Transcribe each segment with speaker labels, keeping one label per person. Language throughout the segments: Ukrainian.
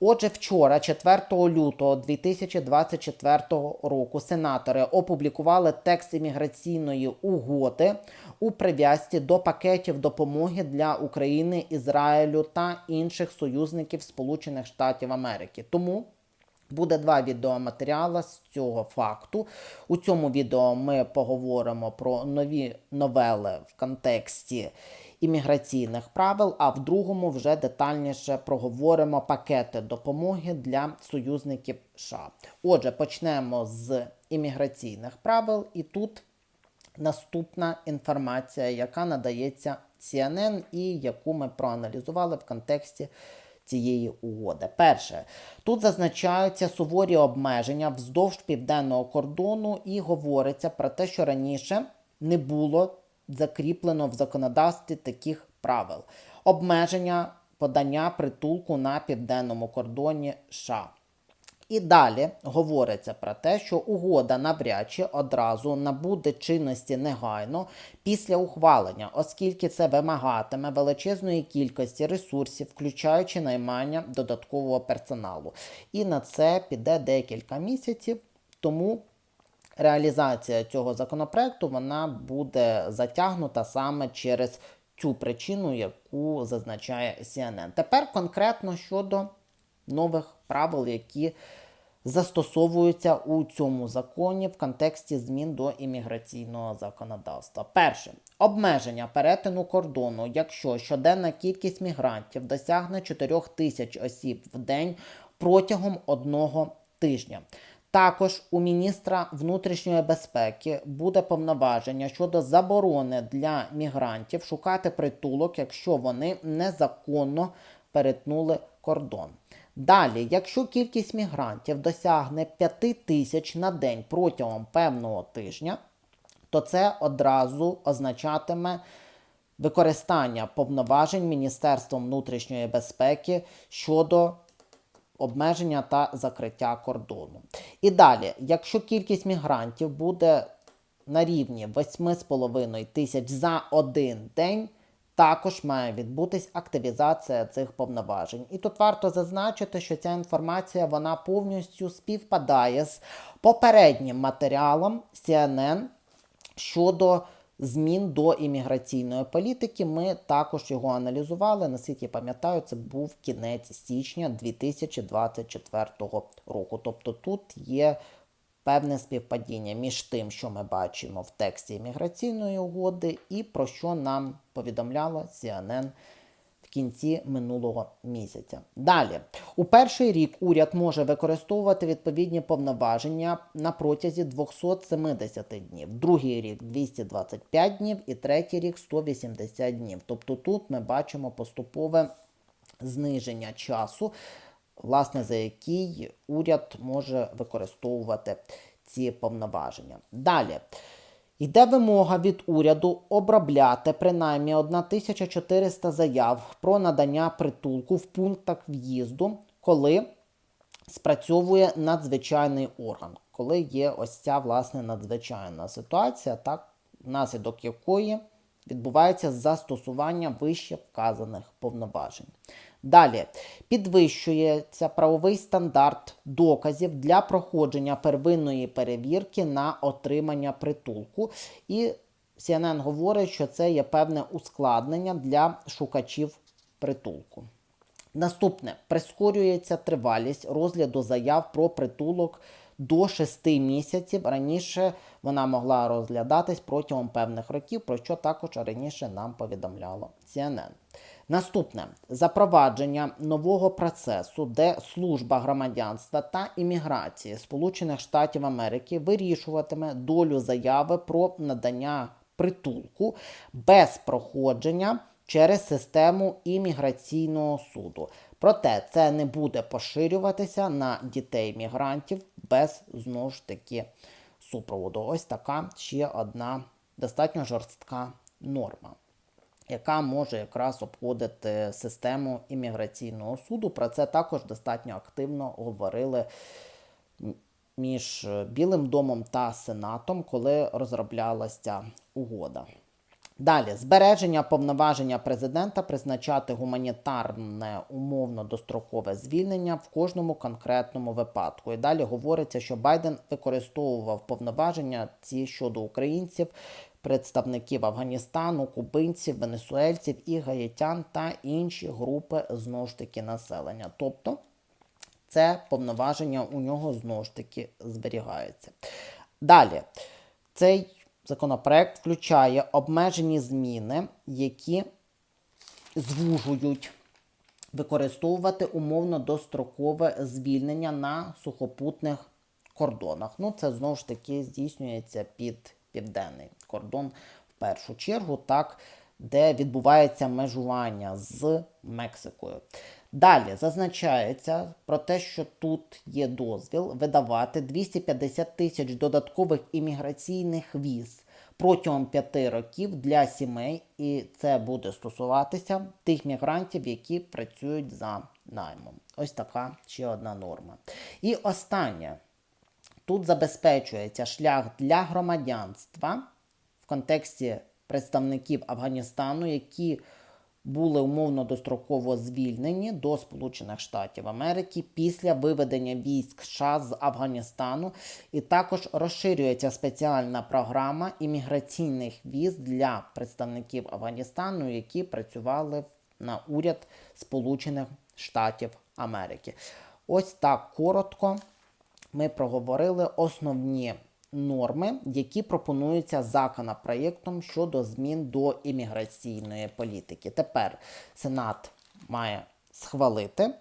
Speaker 1: Отже, вчора, 4 лютого 2024 року, сенатори опублікували текст імміграційної угоди у прив'язці до пакетів допомоги для України, Ізраїлю та інших союзників Сполучених Штатів Америки. Тому Буде два відеоматеріали з цього факту. У цьому відео ми поговоримо про нові новели в контексті імміграційних правил, а в другому вже детальніше проговоримо пакети допомоги для союзників США. Отже, почнемо з імміграційних правил, і тут наступна інформація, яка надається CNN і яку ми проаналізували в контексті цієї угоди. Перше, тут зазначаються суворі обмеження вздовж південного кордону, і говориться про те, що раніше не було закріплено в законодавстві таких правил. Обмеження подання притулку на південному кордоні США. І далі говориться про те, що угода навряд чи одразу набуде чинності негайно після ухвалення, оскільки це вимагатиме величезної кількості ресурсів, включаючи наймання додаткового персоналу. І на це піде декілька місяців, тому. Реалізація цього законопроекту вона буде затягнута саме через цю причину, яку зазначає CNN. Тепер конкретно щодо нових правил, які застосовуються у цьому законі в контексті змін до імміграційного законодавства. Перше обмеження перетину кордону, якщо щоденна кількість мігрантів досягне 4 тисяч осіб в день протягом одного тижня. Також у міністра внутрішньої безпеки буде повноваження щодо заборони для мігрантів шукати притулок, якщо вони незаконно перетнули кордон. Далі, якщо кількість мігрантів досягне 5 тисяч на день протягом певного тижня, то це одразу означатиме використання повноважень Міністерством внутрішньої безпеки щодо обмеження та закриття кордону. І далі, якщо кількість мігрантів буде на рівні 8,5 тисяч за один день, також має відбутись активізація цих повноважень. І тут варто зазначити, що ця інформація вона повністю співпадає з попереднім матеріалом CNN щодо змін до імміграційної політики. Ми також його аналізували. Наскільки пам'ятаю, це був кінець січня 2024 року. Тобто тут є певне співпадіння між тим, що ми бачимо в тексті імміграційної угоди, і про що нам повідомляла CNN в кінці минулого місяця. Далі, у перший рік уряд може використовувати відповідні повноваження на протязі 270 днів, другий рік 225 днів і третій рік 180 днів. Тобто тут ми бачимо поступове зниження часу власне, за який уряд може використовувати ці повноваження. Далі. Йде вимога від уряду обробляти принаймні 1400 заяв про надання притулку в пунктах в'їзду, коли спрацьовує надзвичайний орган, коли є ось ця власне надзвичайна ситуація, так, внаслідок якої відбувається застосування вище вказаних повноважень. Далі підвищується правовий стандарт доказів для проходження первинної перевірки на отримання притулку. І CNN говорить, що це є певне ускладнення для шукачів притулку. Наступне прискорюється тривалість розгляду заяв про притулок до 6 місяців. Раніше вона могла розглядатись протягом певних років, про що також раніше нам повідомляло CNN. Наступне запровадження нового процесу, де служба громадянства та імміграції Сполучених Штатів Америки вирішуватиме долю заяви про надання притулку без проходження через систему імміграційного суду. Проте це не буде поширюватися на дітей-мігрантів без знову ж таки супроводу. Ось така ще одна достатньо жорстка норма. Яка може якраз обходити систему імміграційного суду. Про це також достатньо активно говорили між Білим домом та Сенатом, коли розроблялася угода. Далі збереження повноваження президента призначати гуманітарне умовно дострокове звільнення в кожному конкретному випадку. І далі говориться, що Байден використовував повноваження ці щодо українців, представників Афганістану, кубинців, венесуельців і гаїтян та інші групи знову ж таки населення. Тобто це повноваження у нього знову ж таки зберігається. Далі, цей законопроект включає обмежені зміни, які звужують використовувати умовно дострокове звільнення на сухопутних кордонах. Ну, це знову ж таки здійснюється під південний кордон в першу чергу, так, де відбувається межування з Мексикою. Далі зазначається про те, що тут є дозвіл видавати 250 тисяч додаткових імміграційних віз протягом п'яти років для сімей, і це буде стосуватися тих мігрантів, які працюють за наймом. Ось така ще одна норма. І останнє. Тут забезпечується шлях для громадянства в контексті представників Афганістану, які були умовно достроково звільнені до Сполучених Штатів Америки після виведення військ США з Афганістану, і також розширюється спеціальна програма імміграційних віз для представників Афганістану, які працювали на уряд Сполучених Штатів Америки. Ось так коротко ми проговорили основні норми, які пропонуються законопроєктом щодо змін до імміграційної політики. Тепер Сенат має схвалити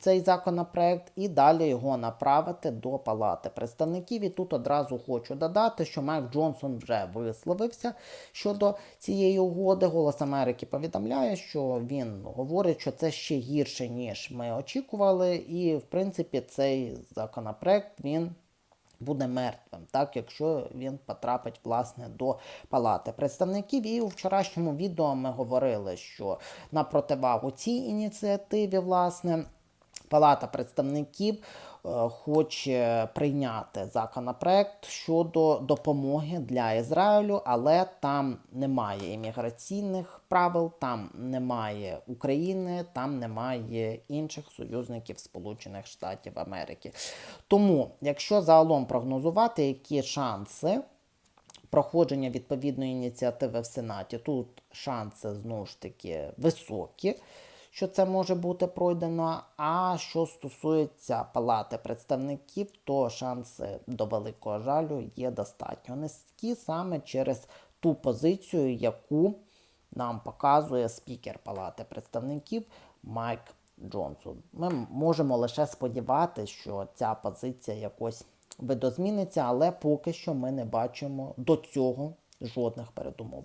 Speaker 1: цей законопроект і далі його направити до Палати представників. І тут одразу хочу додати, що Майк Джонсон вже висловився щодо цієї угоди. Голос Америки повідомляє, що він говорить, що це ще гірше, ніж ми очікували, і в принципі цей законопроект він. Буде мертвим, так якщо він потрапить власне до палати представників. І у вчорашньому відео ми говорили, що на противагу цій ініціативі, власне, Палата представників е, хоче прийняти законопроект щодо допомоги для Ізраїлю, але там немає імміграційних правил, там немає України, там немає інших союзників Сполучених Штатів Америки. Тому, якщо загалом прогнозувати, які шанси проходження відповідної ініціативи в Сенаті, тут шанси знову ж таки високі що це може бути пройдено. А що стосується палати представників, то шанси до великого жалю є достатньо низькі саме через ту позицію, яку нам показує спікер Палати представників Майк Джонсон. Ми можемо лише сподіватися, що ця позиція якось видозміниться, але поки що ми не бачимо до цього жодних передумов.